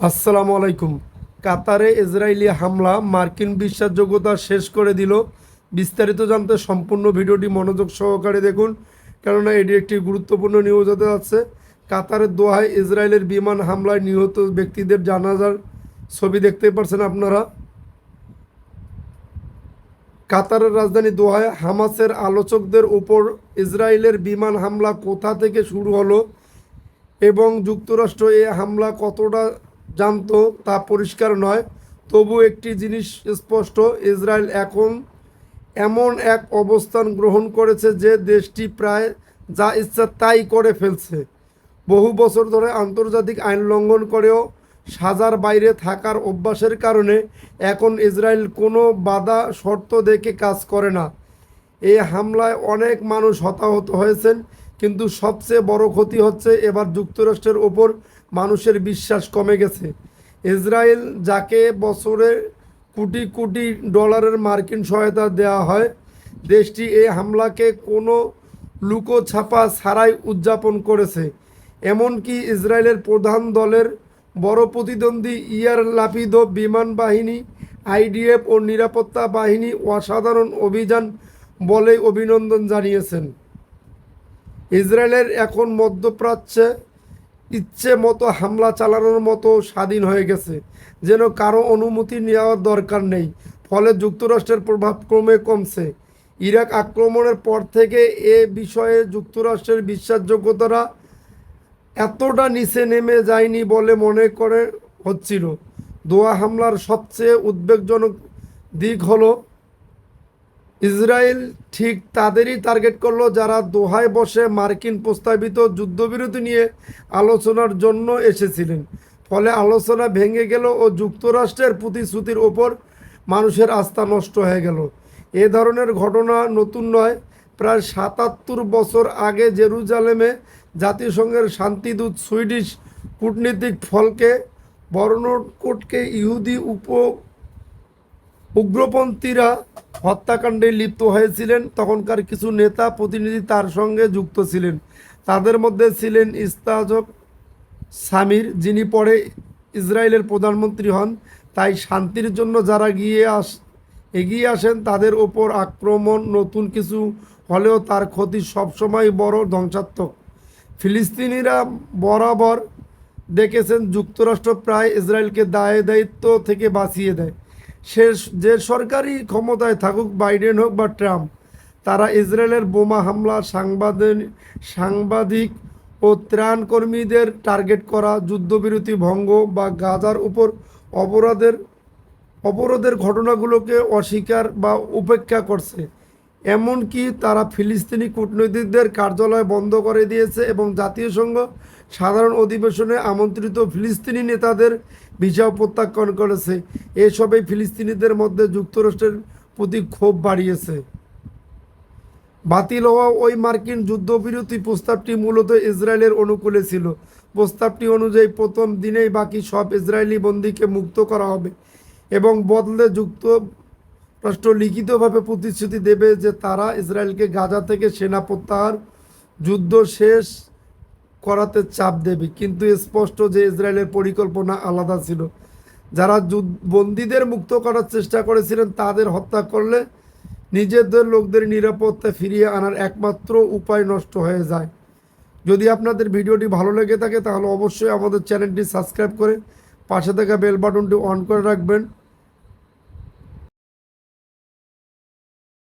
আসসালামু আলাইকুম। কাতারে ইসরায়েলি হামলা মার্কিন বিশ্বাসযোগ্যতা শেষ করে দিল। বিস্তারিত জানতে সম্পূর্ণ ভিডিওটি মনোযোগ সহকারে দেখুন, কেননা এটি একটি গুরুত্বপূর্ণ নিউজ হতে যাচ্ছে। কাতারের দোহায় ইসরায়েলের বিমান হামলায় নিহত ব্যক্তিদের জানাজার ছবি দেখতে পারছেন আপনারা। কাতারের রাজধানী দোহায় হামাসের আলোচকদের উপর ইসরায়েলের বিমান হামলা কোথা থেকে শুরু হলো এবং যুক্তরাষ্ট্র এই হামলা কতটা জানতো, তা পরিষ্কার নয়। তবু একটি জিনিস স্পষ্ট, ইসরায়েল এখন এমন এক অবস্থান গ্রহণ করেছে যে দেশটি প্রায় যা ইচ্ছা তাই করে ফেলছে। বহু বছর ধরে আন্তর্জাতিক আইন লঙ্ঘন করেও সাজার বাইরে থাকার অভ্যাসের কারণে এখন ইসরায়েল কোনো বাধা, শর্ত দেখে কাজ করে না। এই হামলায় অনেক মানুষ হতাহত হয়েছেন, কিন্তু সবচেয়ে বড় ক্ষতি হচ্ছে এবার যুক্তরাষ্ট্রের ওপর মানুষের বিশ্বাস কমে গেছে। ইসরায়েল যাকে বছরে কোটি কোটি ডলারের মার্কিন সহায়তা দেওয়া হয়, দেশটি এই হামলাকে কোনো লুকোছাপা ছাড়াই উদযাপন করেছে। এমনকি ইসরায়েলের প্রধান দলের বড় প্রতিদ্বন্দ্বী ইয়ার লাপিদ বিমান বাহিনী, আইডিএফ ও নিরাপত্তা বাহিনী অসাধারণ অভিযান বলে অভিনন্দন জানিয়েছেন। ইসরায়েলের এখন মধ্যপ্রাচ্যে ইচ্ছে মতো হামলা চালানোর মতো স্বাধীন হয়ে গেছে, যেন কারও অনুমতি নেওয়ার দরকার নেই। ফলে যুক্তরাষ্ট্রের প্রভাব ক্রমে কমছে। ইরাক আক্রমণের পর থেকে এ বিষয়ে যুক্তরাষ্ট্রের বিশ্বাসযোগ্যতারা এতটা নিচে নেমে যায়নি বলে মনে করে হচ্ছিল। দোয়া হামলার সবচেয়ে উদ্বেগজনক দিক হলো ইসরায়েল ঠিক তাদেরই টার্গেট করল যারা দোহায় বসে মার্কিন প্রস্তাবিত যুদ্ধবিরতি নিয়ে আলোচনার জন্য এসেছিলেন। ফলে আলোচনা ভেঙে গেল ও যুক্তরাষ্ট্রের প্রতিশ্রুতির ওপর মানুষের আস্থা নষ্ট হয়ে গেল। এ ধরনের ঘটনা নতুন নয়, প্রায় সাতাত্তর বছর আগে জেরুজালেমে জাতিসংঘের শান্তিদূত সুইডিশ কূটনীতিক ফলকে বর্ণকোটকে ইহুদি উপ উগ্রপন্থীরা হত্যাকাণ্ডে লিপ্ত হয়েছিলেন। তখনকার কিছু নেতা প্রতিনিধি তার সঙ্গে যুক্ত ছিলেন। তাদের মধ্যে ছিলেন ইস্তাজক সামির, যিনি পরে ইসরায়েলের প্রধানমন্ত্রী হন। তাই শান্তির জন্য যারা গিয়ে আস, এগিয়ে আসেন, তাদের ওপর আক্রমণ, নতুন কিছু হলেও তার ক্ষতি সবসময় বড় ধ্বংসাত্মক। ফিলিস্তিনিরা বরাবর দেখেছেন, যুক্তরাষ্ট্র প্রায় ইসরায়েলকে দায় দায়িত্ব থেকে বাঁচিয়ে দেয়। সে যে সরকারি ক্ষমতায় থাকুক, বাইডেন হোক বা ট্রাম্প, তারা ইসরায়েলের বোমা হামলা সাংবাদিক সাংবাদিক ও ত্রাণ কর্মীদের টার্গেট করা যুদ্ধবিরতি ভঙ্গ বা গাজার উপর অপরাধের, অবরোধের ঘটনাগুলোকে অস্বীকার বা উপেক্ষা করছে। এমনকি তারা ফিলিস্তিনি কূটনৈতিকদের কার্যালয় বন্ধ করে দিয়েছে এবং জাতীয় সংঘ সাধারণ অধিবেশনে আমন্ত্রিত ফিলিস্তিনি নেতাদের ভিসা প্রত্যাখ্যান করেছে। এসবই ফিলিস্তিনিদের মধ্যে যুক্তরাষ্ট্রের প্রতি ক্ষোভ বাড়িয়েছে। বাতিল হওয়া ওই মার্কিন যুদ্ধবিরতি প্রস্তাবটি মূলত ইসরায়েলের অনুকূলে ছিল। প্রস্তাবটি অনুযায়ী প্রথম দিনেই বাকি সব ইসরায়েলি বন্দীকে মুক্ত করা হবে এবং বদলে যুক্তরাষ্ট্র লিখিতভাবে প্রতিশ্রুতি দেবে যে তারা ইসরায়েলকে গাজা থেকে সেনা প্রত্যাহার যুদ্ধ শেষ করাতে চাপ দেবে। কিন্তু স্পষ্ট যে ইসরায়েলের পরিকল্পনা আলাদা ছিল। যারা যুদ্ধ বন্দীদের মুক্ত করার চেষ্টা করেছিলেন, তাদের হত্যা করলে নিজেদের লোকদের নিরাপত্তা ফিরিয়ে আনার একমাত্র উপায় নষ্ট হয়ে যায়। যদি আপনাদের ভিডিওটি ভালো লেগে থাকে, তাহলে অবশ্যই আমাদের চ্যানেলটি সাবস্ক্রাইব করে পাশে থাকা বেল বাটনটি অন করে রাখবেন।